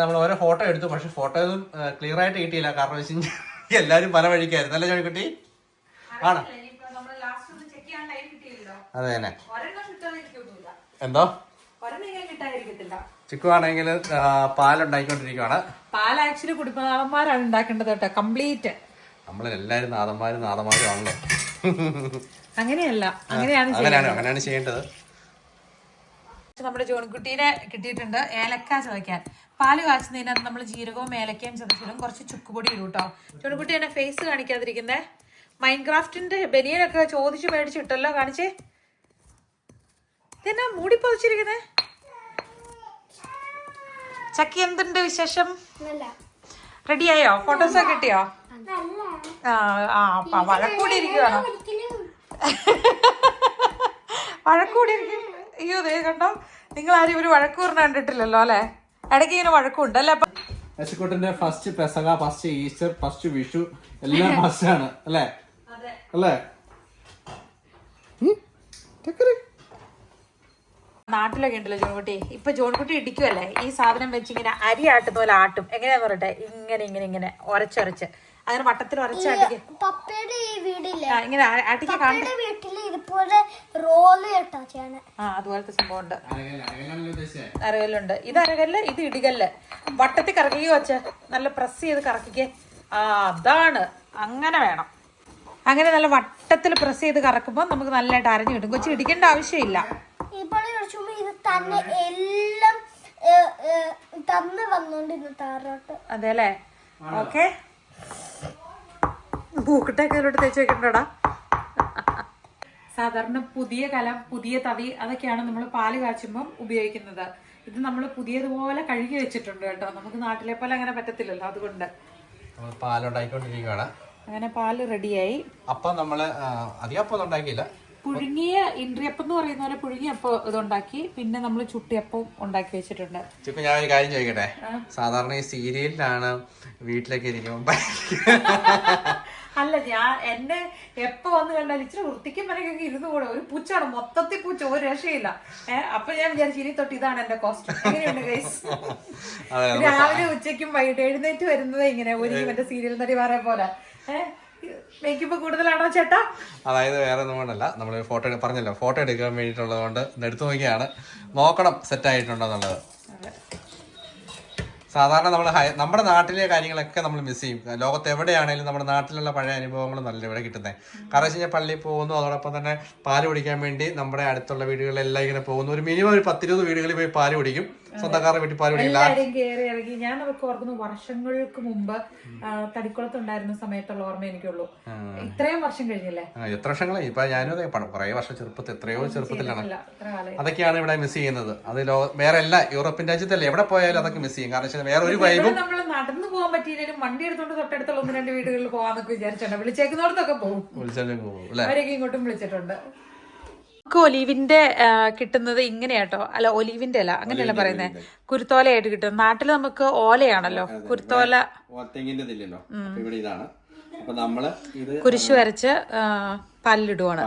നമ്മൾ ഓരോ ഫോട്ടോ എടുത്തു. പക്ഷെ ഫോട്ടോ ഒന്നും ക്ലിയർ ആയിട്ട് കിട്ടിയില്ല. കാരണം വെച്ച് എല്ലാരും പല വഴിക്കായിരുന്നു. അല്ലേ ജോണിക്കുട്ടി? ആണോ? അതെ തന്നെ എന്തോ? ചിക്കു ആണെങ്കിൽ പാലുണ്ടായിക്കൊണ്ടിരിക്കുവാണ്. പാൽ ആക്ച്വലി കുടുംബനാഥന്മാരാണ് ഉണ്ടാക്കേണ്ടത് കേട്ടോ കംപ്ലീറ്റ്. നമ്മളെല്ലാരും നാഥന്മാരും നാഥന്മാരും ആണല്ലോ. അങ്ങനെയല്ല അങ്ങനെയാണ് അങ്ങനെയാണ് അങ്ങനെയാണ് ചെയ്യേണ്ടത്. നമ്മുടെ ജോൺകുട്ടീനെ കിട്ടിയിട്ടുണ്ട് ഏലക്ക ചതയ്ക്കാൻ പാൽ കാച്ചുന്നതിനകത്ത് നമ്മൾ ജീരകവും ഏലക്കയും ചതച്ചിടും. കുറച്ച് ചുക്കുപൊടി ഇടും കേട്ടോ. ജോൺകുട്ടി എന്നെ ഫേസ് കാണിക്കാതിരിക്കുന്നേ. മൈൻക്രാഫ്റ്റിന്റെ ബനിയനൊക്കെ ചോദിച്ചു മേടിച്ചിട്ടല്ലോ കാണിച്ചേ. ഇതെന്നാ മൂടി പൊതിച്ചിരിക്കുന്നേ? ചക്കി എന്തുണ്ട് വിശേഷം? നല്ല. റെഡിയായോ? ഫോട്ടോസൊക്കെ കിട്ടിയോ? ആ ആ വഴക്കൂടിയിരിക്കും *laughs* അയ്യോ ദേ കണ്ടോ? നിങ്ങൾ ആരും ഒരു വഴക്കൂറിനെ കണ്ടിട്ടില്ലല്ലോ അല്ലെ? ഇടയ്ക്ക് ഇങ്ങനെ വഴക്കുണ്ട് അല്ലെ? യശുക്കുട്ടന്റെ first Pesaha first Easter first Vishu എല്ലാം ഫസ്റ്റ് ആണ്. അല്ലേ? അല്ലേ? നാട്ടിലൊക്കെ ഉണ്ടല്ലോ ജോൺകുട്ടി. ഇപ്പൊ ജോൺകുട്ടി ഇടിക്കുമല്ലേ ഈ സാധനം വെച്ച് ഇങ്ങനെ അരി ആട്ടുന്ന പോലെ ആട്ടും. എങ്ങനെയാ പറയട്ടെ? ഇങ്ങനെ ഇങ്ങനെ ഇങ്ങനെ. ഒരച്ചൊരച്ച്. അങ്ങനെ വട്ടത്തിൽ പപ്പയുടെ ഈ വീടില്ലേ? ഇങ്ങനെ ആ- ആട്ടിക്ക് കാണണ്ട പപ്പയുടെ വീട്ടിൽ ഇതുപോലെ റോൾ കേട്ടോ ചെയ്യണേ ആ അതുപോലത്തെ സംഭവം ഉണ്ട് അരകല്ലുണ്ട്. ഇത് അരകല്ല് ഇത് ഇടികല്ല്. വട്ടത്തിൽ കറക്കുകയോ വെച്ച നല്ല പ്രസ് ചെയ്ത് കറക്കിക്കേ. ആ അതാണ്. അങ്ങനെ വേണം. അങ്ങനെ നല്ല വട്ടത്തിൽ പ്രസ് ചെയ്ത് കറക്കുമ്പോൾ നമുക്ക് നല്ലതായിട്ട് അരഞ്ഞു കിട്ടും. കൊച്ചി ഇടിക്കേണ്ട ആവശ്യമില്ല. ഇപ്പോൾ കുറച്ചുമ്പോ ഇത് തന്നെ എല്ലാം തന്നെ വന്നോണ്ടിരുന്നു താറോട്ട്. അതെ അല്ലേ ഓക്കെ. പൂക്കിട്ടൊക്കെ അതിലോട്ട് തേച്ച് വെക്കണ്ടോടാ? സാധാരണ പുതിയ കലം പുതിയ തവി അതൊക്കെയാണ് നമ്മൾ പാൽ കാച്ചുമ്പം ഉപയോഗിക്കുന്നത്. ഇത് നമ്മൾ പുതിയതുപോലെ കഴുകി വെച്ചിട്ടുണ്ട് കേട്ടോ. നമുക്ക് നാട്ടിലെ പോലെ അങ്ങനെ പറ്റത്തില്ലല്ലോ അതുകൊണ്ട്. നമ്മൾ പാലുണ്ടായിക്കൊണ്ടിരിക്കുകയാണ് അങ്ങനെ പാൽ റെഡിയായി. അപ്പം നമ്മൾ ആ, അധികം അപ്പം ഉണ്ടാക്കിയില്ല. പുഴുങ്ങിയ ഇൻട്രിയപ്പം എന്ന് പറയുന്ന പോലെ പുഴുങ്ങിയപ്പം ഇതുണ്ടാക്കി പിന്നെ നമ്മൾ ചുട്ടിയപ്പം ഉണ്ടാക്കി വെച്ചിട്ടുണ്ട്. ഇപ്പൊ ഞാൻ ഒരു കാര്യം ചോദിക്കട്ടെ? സാധാരണ ഈ സീരിയലിലാണ് വീട്ടിലൊക്കെ ഇരിക്കുമ്പോ അല്ല ഞാൻ എന്നെ എപ്പോ വന്ന് കണ്ടാൽ ഇച്ചിരി വൃത്തിക്കും മനക്കൊക്കെ ഇരുന്ന് കൂടെ. ഒരു പൂച്ചാണ് മൊത്തത്തിൽ പൂച്ച ഒരു രക്ഷയില്ല. ഏഹ് അപ്പൊ ഞാൻ വിചാരിച്ചു ഇനി തൊട്ട് ഇതാണ് എന്റെ കോസ്റ്റ്യൂം എങ്ങനെയുണ്ട് ഗൈസ് രാവിലെ ഉച്ചയ്ക്കും വൈകിട്ട് എഴുന്നേറ്റ് വരുന്നത് ഇങ്ങനെ ഒരു മറ്റേ സീരിയൽ നടി വേറെ പോലെ. ഏഹ് മേക്കപ്പ് കൂടുതലാണോ ചേട്ടാ? അതായത് വേറെ ഒന്നും കൊണ്ടല്ല നമ്മൾ ഫോട്ടോ പറഞ്ഞല്ലോ ഫോട്ടോ എടുക്കാൻ വേണ്ടിയിട്ടുള്ളത് കൊണ്ട് എടുത്തു നോക്കിയാണ്. നോക്കണം സെറ്റ് ആയിട്ടുണ്ടോ എന്നുള്ളത്. സാധാരണ നമ്മൾ നമ്മുടെ നാട്ടിലെ കാര്യങ്ങളൊക്കെ നമ്മൾ മിസ് ചെയ്യും. ലോകത്ത് എവിടെയാണെങ്കിലും നമ്മുടെ നാട്ടിലുള്ള പഴയ അനുഭവങ്ങൾ നല്ല ഇവിടെ കിട്ടുന്നത് കാരണം വെച്ച് കഴിഞ്ഞാൽ പള്ളിയിൽ പോകുന്നു അതോടൊപ്പം തന്നെ പാൽ കുടിക്കാൻ വേണ്ടി നമ്മുടെ അടുത്തുള്ള വീടുകളിലെല്ലാം ഇങ്ങനെ പോകുന്നു. ഒരു മിനിമം ഒരു പത്തിരുപത് വീടുകളിൽ പോയി പാൽ കുടിക്കും. സ്വന്തക്കാരുടെ വീട്ടിൽ പാൽ എല്ലാവരെയും കയറി ഇറങ്ങി. ഞാൻ അവർക്ക് ഓർക്കുന്നു വർഷങ്ങൾക്ക് മുമ്പ് തടിക്കുളത്ത് തടിക്കുളത്തുണ്ടായിരുന്ന സമയത്തുള്ള ഓർമ്മ എനിക്കുള്ളൂ. ഇത്രയും വർഷം കഴിഞ്ഞില്ലേ? എത്ര വർഷങ്ങളായി? ഇപ്പൊ ഞാനും അതെ കുറെ വർഷം ചെറുപ്പത്തിൽ എത്രയോ ചെറുപ്പത്തിലാണ്. അതൊക്കെയാണ് ഇവിടെ മിസ് ചെയ്യുന്നത്. അത് ലോ വേറെ എല്ലാ യൂറോപ്യൻ രാജ്യത്തല്ല എവിടെ പോയാലും അതൊക്കെ മിസ് ചെയ്യും. കാരണം വേറെ ഒരു വൈബും നമ്മൾ നടന്നു പോകാൻ പറ്റിയില്ലെങ്കിലും വണ്ടി എടുത്തോണ്ട് തൊട്ടടുത്തുള്ള ഒന്ന് രണ്ട് വീടുകളിൽ പോവാന്നൊക്കെ വിചാരിച്ചിട്ടുണ്ട്. വിളിച്ചേക്കുന്നോടത്തൊക്കെ പോകും ഉത്സവം പോകും അവരൊക്കെ ഇങ്ങോട്ടും വിളിച്ചിട്ടുണ്ട്. നമുക്ക് ഒലീവിന്റെ കിട്ടുന്നത് ഇങ്ങനെയാട്ടോ. അല്ല ഒലീവിന്റെ അല്ല അങ്ങനെയല്ല പറയുന്നത് കുരുത്തോലയായിട്ട് കിട്ടും. നാട്ടിൽ നമുക്ക് ഓലയാണല്ലോ. കുരുത്തോല. ഇവിടെ ഇതാണ്. അപ്പൊ നമ്മൾ ഇത് കുരിശു വരച്ച് പല്ലിടുവാണ്.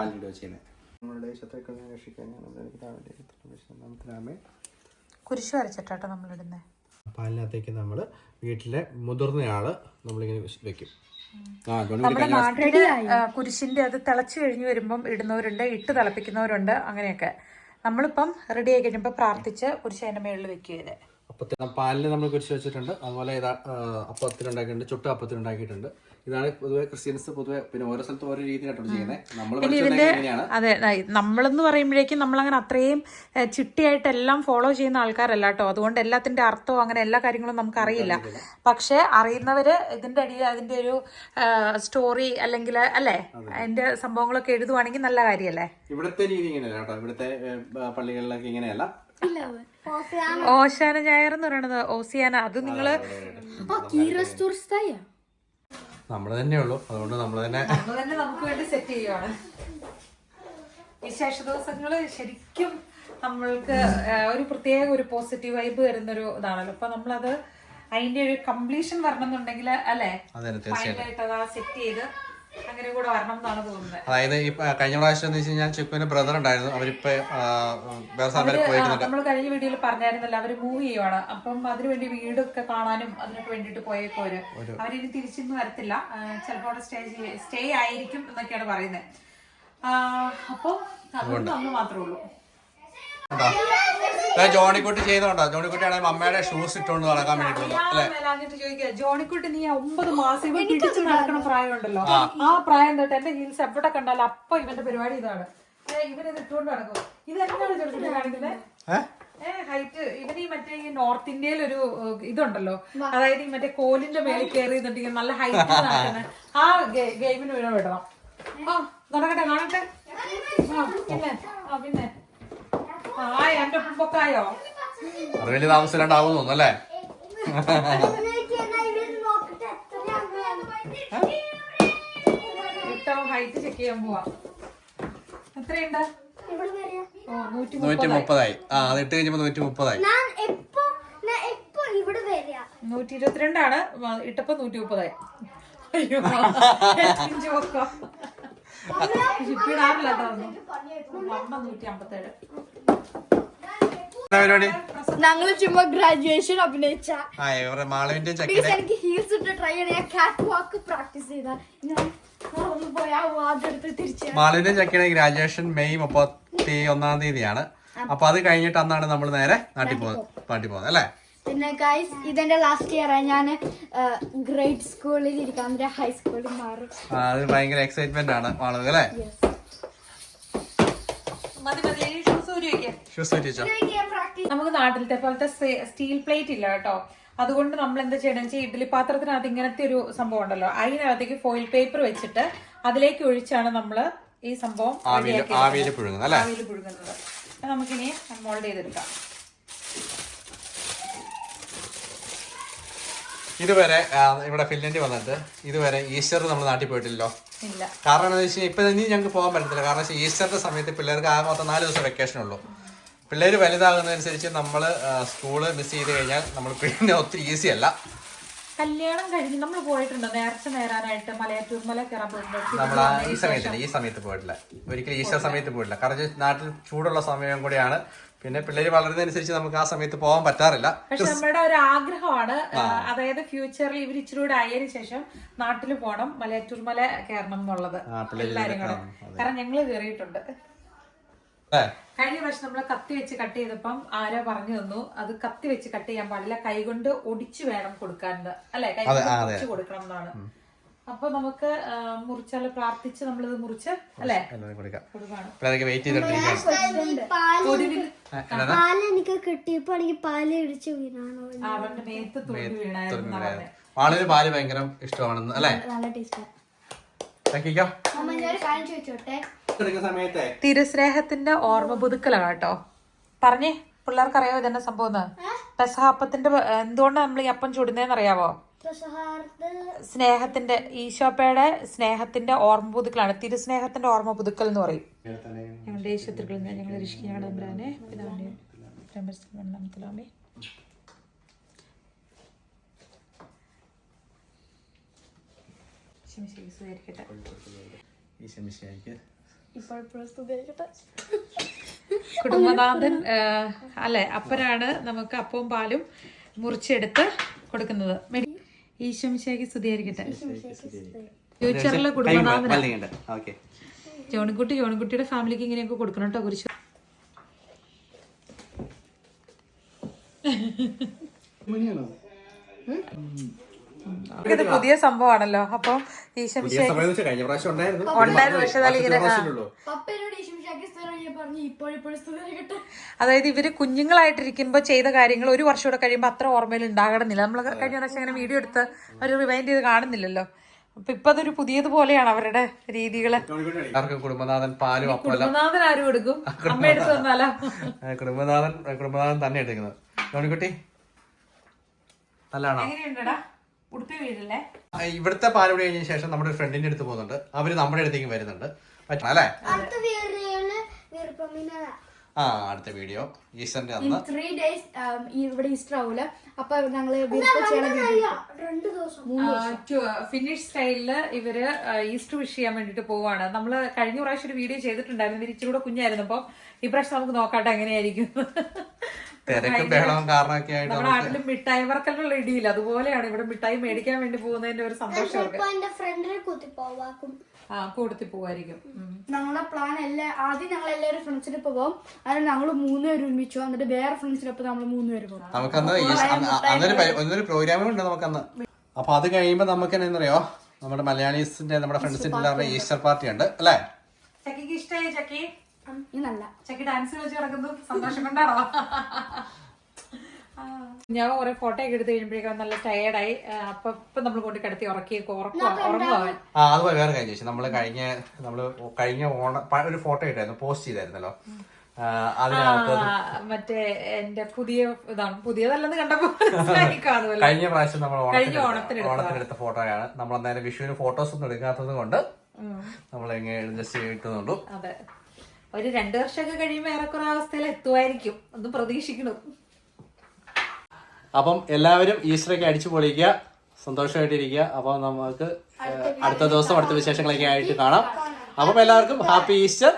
കുരിശു വരച്ചിട്ടാട്ടോ നമ്മളിടുന്നത് പാലിനകത്തേക്ക് നമ്മൾ വീട്ടിലെ മുതിർന്നയാൾ നമ്മളിങ്ങനെ വെക്കും. നമ്മുടെ നാട്ടിൽ ആ, കുരിശിന്റെ അത് തിളച്ചു കഴിഞ്ഞ് വരുമ്പം ഇടുന്നവരുണ്ട് ഇട്ട് തിളപ്പിക്കുന്നവരുണ്ട് അങ്ങനെയൊക്കെ. നമ്മളിപ്പം റെഡി ആയി കഴിയുമ്പോൾ പ്രാർത്ഥിച്ച് കുരിശ് മേളിൽ വെക്കുക അപ്പത്തിന് പാലിന് നമ്മൾ കുരിശ് വെച്ചിട്ടുണ്ട്. അതുപോലെ ഇതാ ആ, അപ്പത്തിനുണ്ടാക്കിയിട്ടുണ്ട് ചുട്ട അപ്പത്തിനുണ്ടാക്കിയിട്ടുണ്ട്. ഇതാണ് പൊതുവെ ക്രിസ്ത്യൻസ് പൊതുവെ പിന്നെ ഓരോ സ്ഥലത്തും ഓരോ രീതിയിലാണ് ചെയ്യുന്നത്. നമ്മൾ അതെ നമ്മളെന്ന് പറയുമ്പോഴേക്കും നമ്മളങ്ങനെ അത്രയും ചിട്ടിയായിട്ടെല്ലാം ചിട്ടയായിട്ട് എല്ലാം ഫോളോ ചെയ്യുന്ന ആൾക്കാരല്ല കേട്ടോ. അതുകൊണ്ട് എല്ലാത്തിന്റെ അർത്ഥവും അങ്ങനെ എല്ലാ കാര്യങ്ങളും നമുക്ക് അറിയില്ല. പക്ഷെ അറിയുന്നവര് ഇതിന്റെ അടിയിൽ അതിന്റെ ഒരു സ്റ്റോറി അല്ലെങ്കിൽ അല്ലേ? അതിന്റെ സംഭവങ്ങളൊക്കെ എഴുതുവാണെങ്കിൽ നല്ല കാര്യല്ലേ ഇവിടുത്തെ രീതി ഇങ്ങനെയല്ല കേട്ടോ. ഇവിടുത്തെ പള്ളികളിലൊക്കെ ഇങ്ങനെയല്ല. ഓശാന ഞായർ എന്ന് പറയണത്. ഓസിയാന അത് നിങ്ങൾ നമ്മൾ തന്നെ ഉള്ളൂ. അതുകൊണ്ട് നമ്മൾ തന്നെ നമുക്ക് വേണ്ടി സെറ്റ് ചെയ്യുവാണ്. വിശേഷ ദിവസങ്ങൾ ശരിക്കും നമ്മൾക്ക് ഒരു പ്രത്യേക ഒരു പോസിറ്റീവ് വൈബ് വരുന്ന വരുന്നൊരു ഇതാണല്ലോ. അപ്പൊ നമ്മളത് അതിന്റെ ഒരു കംപ്ലീഷൻ വരണം എന്നുണ്ടെങ്കിൽ അല്ലെ? ഫൈനലായിട്ട് അത് സെറ്റ് ചെയ്ത് അതായത് ഈ കഴിഞ്ഞ പ്രാവശ്യം എന്ന് വെച്ച് കഴിഞ്ഞാൽ ചിക്കുവിന്റെ ബ്രദർ ഉണ്ടായിരുന്നു. അവരിപ്പോ വേറെ സ്ഥലം വരെ പോയിട്ടുണ്ട് നമ്മൾ കഴിഞ്ഞ വീഡിയോയിൽ പറഞ്ഞായിരുന്നല്ലോ അവർ മൂവ് ചെയ്യുവാണ്. അപ്പം അതിനുവേണ്ടി വീടൊക്കെ കാണാനും അതിനൊക്കെ വേണ്ടിട്ട് പോയേക്കോര് അവരിനി തിരിച്ചൊന്നും വരത്തില്ല. ചിലപ്പോ ചിലപ്പോൾ സ്റ്റേ സ്റ്റേ ആയിരിക്കും എന്നൊക്കെയാണ് പറയുന്നത് അപ്പോൾ അതുകൊണ്ട് അന്ന് മാത്രമേ ഉള്ളൂ. ഉണ്ടോ? ചെയ്തോണ്ടോ ജോണിക്കുട്ടി ആണെങ്കിൽ അമ്മയുടെ ഷൂസ് ഇട്ടുകൊണ്ട് നടക്കാൻ വേണ്ടിട്ട് വന്നു അല്ലെ? ജോണിക്കുട്ടി നീ ഒമ്പത് മാസം ഇവൻ പിടിച്ച് നടക്കണ പ്രായമുണ്ടല്ലോ. ആ. പ്രായം തൊട്ട് എന്റെ ഹീൽസ് എവിടെ കണ്ടാലും അപ്പൊ ഇവന്റെ പരിപാടി ഇതാണ്. ഏ, ഇട്ടുകൊണ്ട് നടക്കും. ഇത് എന്താണ് ജോണിക്കുട്ടി കാണിക്കുന്നത് ഹൈറ്റ് ഇവന് ഈ മറ്റേ ഈ നോർത്ത് ഇന്ത്യയിൽ ഒരു ഇതുണ്ടല്ലോ. അതായത് ഈ മറ്റേ കോലിന്റെ മേളിൽ കയറി നല്ല ഹൈറ്റ് നടക്കുന്നത് ആ ഗെയിമിന് വീണ വിടണം ആ നടക്കട്ടെ കാണട്ടെ ആ പിന്നെ ആ പിന്നെ. അത് വലിയ താമസമില്ലാണ്ടാവും ഇട്ടോ ഹൈറ്റ് ചെക്ക് ചെയ്യാൻ പോവാ. എത്രയുണ്ട്? നൂറ്റി മുപ്പതായി. ആ അത് ഇട്ട് കഴിഞ്ഞപ്പോ നൂറ്റി മുപ്പതായി നൂറ്റി ഇരുപത്തിരണ്ടാണ് ഇട്ടപ്പോ നൂറ്റി മുപ്പതായി അയ്യോ ഇപ്പിടാറില്ല അമ്മ നൂറ്റി അമ്പത്തേഴ് പരിപാടി? ഞങ്ങൾ ചുമ്മാ ഗ്രാജുവേഷൻ അഭിനയിച്ച. മാളവിന്റെ എനിക്ക് ഹീൽസ് ഇട്ട് ട്രൈ ചെയ്യണ ഞാൻ കാറ്റ് വാക്ക് പ്രാക്ടീസ് ചെയ്ത ഞാൻ മാളവിന്റെ ചക്കിനെ ഗ്രാജുവേഷൻ മെയ് മുപ്പത്തി ഒന്നാം തീയതിയാണ് അപ്പൊ അത് കഴിഞ്ഞിട്ട് അന്നാണ് നമ്മൾ നേരെ നാട്ടിൽ പോകുന്നത് നാട്ടിൽ പോകുന്നത് അല്ലേ? പിന്നെ ഗൈസ് ഇതെന്റെ ലാസ്റ്റ് ഇയർ ആണ്. ഞാൻ ഗ്രേഡ് സ്കൂളിൽ ഇരിക്കാൻ ഹൈസ്കൂളിൽ മാറും. അത് ഭയങ്കര എക്സൈറ്റ്മെന്റ് ആണ് മാളവ് അല്ലേ? നമുക്ക് നാട്ടിലത്തെ പോലത്തെ സ്റ്റീൽ പ്ലേറ്റ് ഇല്ല കേട്ടോ. അതുകൊണ്ട് നമ്മൾ എന്താ ചെയ്യണമെന്ന് വെച്ചാൽ ഇഡ്ഡലി പാത്രത്തിനകത്ത് ഇങ്ങനത്തെ ഒരു സംഭവം ഉണ്ടല്ലോ. അതിനകത്തേക്ക് ഫോയിൽ പേപ്പർ വെച്ചിട്ട് അതിലേക്ക് ഒഴിച്ചാണ് നമ്മൾ ഈ സംഭവം ആവിയിൽ പുഴുങ്ങുന്നത് നമുക്കിനി മോൾഡ് ചെയ്തെടുക്കാം. ഇതുവരെ ഇവിടെ ഫിൻലൻഡിൽ വന്നിട്ട് ഇതുവരെ ഈസ്റ്റർ നമ്മൾ നാട്ടിൽ പോയിട്ടില്ലല്ലോ. കാരണം എന്താ വെച്ചാൽ ഇപ്പൊ ഇനി ഞങ്ങൾക്ക് പോകാൻ പറ്റത്തില്ല. കാരണം വെച്ചാൽ ഈസ്റ്ററിന്റെ സമയത്ത് പിള്ളേർക്ക് ആകെ മൊത്തം നാല് ദിവസം വെക്കേഷൻ ഉള്ളൂ. പിള്ളേർ വലുതാകുന്നതനുസരിച്ച് നമ്മൾ സ്കൂൾ മിസ് ചെയ്ത് കഴിഞ്ഞാൽ നമ്മൾ പിന്നെ ഒത്തിരി ഈസി അല്ല. കല്യാണം കഴിഞ്ഞ് നമ്മൾ പോയിട്ടുണ്ട്? നേർച്ച നേരാനായിട്ട് മലയാറ്റൂർ മല കയറാൻ പോയിട്ടുണ്ട്? നമ്മൾ ഈ സമയത്തില്ല ഈ സമയത്ത് പോയിട്ടില്ല. ഒരിക്കലും ഈസ്റ്റർ സമയത്ത് പോയിട്ടില്ല. കാരണം നാട്ടിൽ ചൂടുള്ള സമയം കൂടിയാണ് പിന്നെ പിള്ളേർ വളരുന്നതനുസരിച്ച് നമുക്ക് ആ സമയത്ത് പോകാൻ പറ്റാറില്ല. പക്ഷെ നമ്മുടെ ഒരു ആഗ്രഹമാണ്. അതായത് ഫ്യൂച്ചറിൽ ഇവർ ഇച്ചിരി കൂടെ ആയതിനു ശേഷം നാട്ടിൽ പോകണം മലയാറ്റൂർ മല കയറണം എന്നുള്ളത്. എല്ലാരും കൂടെ. കാരണം ഞങ്ങൾ കയറിയിട്ടുണ്ട്. കഴിഞ്ഞ പ്രാവശ്യം നമ്മൾ കത്തി വെച്ച് കട്ട് ചെയ്തപ്പം ആരോ പറഞ്ഞു തന്നു അത് കത്തി വെച്ച് കട്ട് ചെയ്യാൻ പാടില്ല കൈകൊണ്ട് ഒടിച്ചു വേണം കൊടുക്കാൻ അല്ലെ? കൈ കൊടുക്കണം എന്നാണ്. അപ്പൊ നമുക്ക് മുറിച്ചാൽ പ്രാർത്ഥിച്ച് നമ്മളിത് മുറിച്ച് അല്ലേ? പാൽ പാൽ എനിക്ക് കിട്ടിയപ്പോ എനിക്ക് പാൽ ഇടിച്ച് വീണാണോ? അവന്റെ മേത്ത് തുള്ളി വീണായിരുന്നു പറഞ്ഞത് ആളിന് പാൽ ഭയങ്കര ഇഷ്ടമാണെന്ന് അല്ലേ? നല്ല ടേസ്റ്റ് തിരുസ്നേഹത്തിന്റെ ഓർമ്മ പുതുക്കലാണ് കേട്ടോ. പറഞ്ഞേ പിള്ളേർക്ക് അറിയാവോ ഇതെന്നെ സംഭവം പെസഹാപ്പത്തിന്റെ എന്തുകൊണ്ടാണ് നമ്മൾ ഈ അപ്പം ചൂടുന്നതെന്ന് അറിയാവോ സ്നേഹത്തിന്റെ ഈശോപ്പയുടെ സ്നേഹത്തിന്റെ ഓർമ്മ പുതുക്കലാണ് തിരുസ്നേഹത്തിന്റെ ഓർമ്മ പുതുക്കൽ എന്ന് പറയും. ഞങ്ങളുടെ നിന്ന് ഞങ്ങൾ രക്ഷിക്കുക ഞങ്ങളുടെ അമ്പരാനെ. പിതാവിന്റെയും നാമത്തിലാമേ കുടുംബനാഥൻ അല്ലെ? അപ്പനാണ് നമുക്ക് അപ്പവും പാലും മുറിച്ചെടുത്ത് കൊടുക്കുന്നത്. സ്തുതിയായിരിക്കട്ടെ. ഫ്യൂച്ചറിലെ കുടുംബനാഥനാണ്. ഓക്കെ. ജോണിക്കുട്ടി ജോണിക്കുട്ടിയുടെ ഫാമിലിക്ക് ഇങ്ങനെയൊക്കെ കൊടുക്കണം കേട്ടോ കുരിശ് ഇത് പുതിയ സംഭവമാണല്ലോ. അപ്പൊ കഴിഞ്ഞ പ്രാവശ്യം ഉണ്ടായിരുന്നു. അതായത് ഇവർ കുഞ്ഞുങ്ങളായിട്ടിരിക്കുമ്പോ ചെയ്ത കാര്യങ്ങൾ ഒരു വർഷം കൂടെ കഴിയുമ്പോ അത്ര ഓർമ്മയിൽ ഉണ്ടാകണമെന്നില്ല. നമ്മൾ കഴിഞ്ഞ പ്രാവശ്യം അങ്ങനെ വീഡിയോ എടുത്ത് അവർ റിവൈൻഡ് ചെയ്ത് കാണുന്നില്ലല്ലോ. അപ്പൊ ഇപ്പൊ അതൊരു പുതിയത് പോലെയാണ് അവരുടെ രീതികൾ. കുടുംബനാഥൻ പാലും കുടുംബനാഥൻ ആരും എടുക്കും അമ്മ എടുത്തു തന്നാലോ? കുടുംബനാഥൻ കുടുംബനാഥൻ തന്നെ എടുക്കുന്നത്. ജോണിക്കുട്ടി നല്ലതാണോ? എങ്ങനെയുണ്ടടാ? ഉടുപ്പി വീടല്ലേ? ഇവിടുത്തെ പാൽ കൂടി കഴിഞ്ഞ ശേഷം നമ്മുടെ ഫ്രണ്ടിന്റെ അടുത്ത് പോകുന്നുണ്ട്. അവർ നമ്മുടെ അടുത്തേക്ക് വരുന്നുണ്ട്. പറ്റണം അല്ലേ? ആ അടുത്ത വീഡിയോ. ഈസ്റ്ററിന്റെ അന്ന്. ത്രീ ഡേയ്സ് ഇവിടെ ഈസ്റ്റർ ആവൂല? അപ്പൊ ഞങ്ങൾ ഫിനിഷ് സ്റ്റൈലിൽ ഇവർ ഈസ്റ്റർ വിഷ് ചെയ്യാൻ വേണ്ടിട്ട് പോവാണ്. നമ്മൾ കഴിഞ്ഞ പ്രാവശ്യം ഒരു വീഡിയോ ചെയ്തിട്ടുണ്ടായിരുന്നു. ഇവർ ഇച്ചിരി കൂടെ കുഞ്ഞായിരുന്നു. അപ്പം ഈ പ്രാവശ്യം നമുക്ക് നോക്കാട്ടെ എങ്ങനെയായിരിക്കും. തിരക്കും ബഹളവും കാരണമൊക്കെ ആയിട്ട് നമ്മുടെ നാട്ടിലും മിഠായി വർക്കെല്ലാം ഇടിയില്ല. അതുപോലെയാണ് ഇവിടെ മിഠായി മേടിക്കാൻ വേണ്ടി പോകുന്നതിന്റെ ഒരു സന്തോഷം ഫ്രണ്ടിനെ കുത്തി പോവാക്കും. ആ കൂടുത്തി പോവായിരിക്കും. ഞങ്ങളുടെ പ്ലാൻ എല്ലാ ആദ്യം ഞങ്ങൾ എല്ലാവരും ഫ്രണ്ട്സിനൊപ്പം പോകും അതിന് ഞങ്ങൾ മൂന്ന് പേര് ഒരുമിച്ചു എന്നിട്ട് വേറെ ഫ്രണ്ട്സിനൊപ്പം നമ്മൾ മൂന്ന് പേര് പോകും നമുക്കന്ന് അന്നൊരു പ്രോഗ്രാമും ഉണ്ട് നമുക്കന്ന്. അപ്പൊ അത് കഴിയുമ്പോ നമുക്ക് എന്നറിയോ നമ്മുടെ മലയാളീസിന്റെ നമ്മുടെ ഫ്രണ്ട്സിന്റെ ഈസ്റ്റർ പാർട്ടി ഉണ്ട്. അല്ലേ? ചക്കിക്ക് ഇഷ്ടമായി ചക്കി? ഈ നല്ല. ചക്കി ഡാൻസ് കളിച്ച് കിടക്കുന്നു സന്തോഷം കൊണ്ടാണോ? ആ. ഞാൻ കുറെ ഫോട്ടോ ഒക്കെ എടുത്ത് കഴിയുമ്പോഴേക്കും നല്ല ടയേർഡായി അപ്പൊ ഇപ്പൊ നമ്മൾ കൊണ്ട് കിടത്തി ഉറക്കി ഉറക്കുക ഉറങ്ങുവാൻ ആ അതുപോലെ വേറെ കാര്യം ചേച്ചി നമ്മൾ കഴിഞ്ഞ നമ്മൾ കഴിഞ്ഞ ഓണ പ- ഒരു ഫോട്ടോ ഇട്ടായിരുന്നു പോസ്റ്റ് ചെയ്തായിരുന്നല്ലോ. ആ, അതിനകത്ത് ആ, മറ്റേ എന്റെ പുതിയ ഇതാണ്. പുതിയതല്ലെന്ന് കണ്ടപ്പോ *laughs* മനസ്സിലായി കാണുമല്ലോ. കഴിഞ്ഞ പ്രാവശ്യം നമ്മൾ കഴിഞ്ഞ ഓണത്തിന് ഓണത്തിന് ഓണത്തിനെടുത്ത ഫോട്ടോയാണ് നമ്മൾ അന്നേരം വിഷുവിന് ഫോട്ടോസ് ഒന്നും എടുക്കാത്തത് കൊണ്ട് നമ്മൾ ഇങ്ങനെ ജസ്റ്റ് ഇട്ടുന്നുള്ളൂ അതെ. ഒരു രണ്ടു വർഷമൊക്കെ കഴിയുമ്പോൾ ഏറെക്കുറെ അവസ്ഥയിൽ എത്തുമായിരിക്കും. ഒന്ന് പ്രതീക്ഷിക്കണം അപ്പം എല്ലാവരും ഈസ്റ്ററൊക്കെ അടിച്ചു പൊളിക്കുക. സന്തോഷമായിട്ടിരിക്കുക. അപ്പം നമുക്ക് അടുത്ത ദിവസം അടുത്ത വിശേഷങ്ങളൊക്കെ ആയിട്ട് കാണാം. അപ്പം എല്ലാവർക്കും ഹാപ്പി ഈസ്റ്റർ.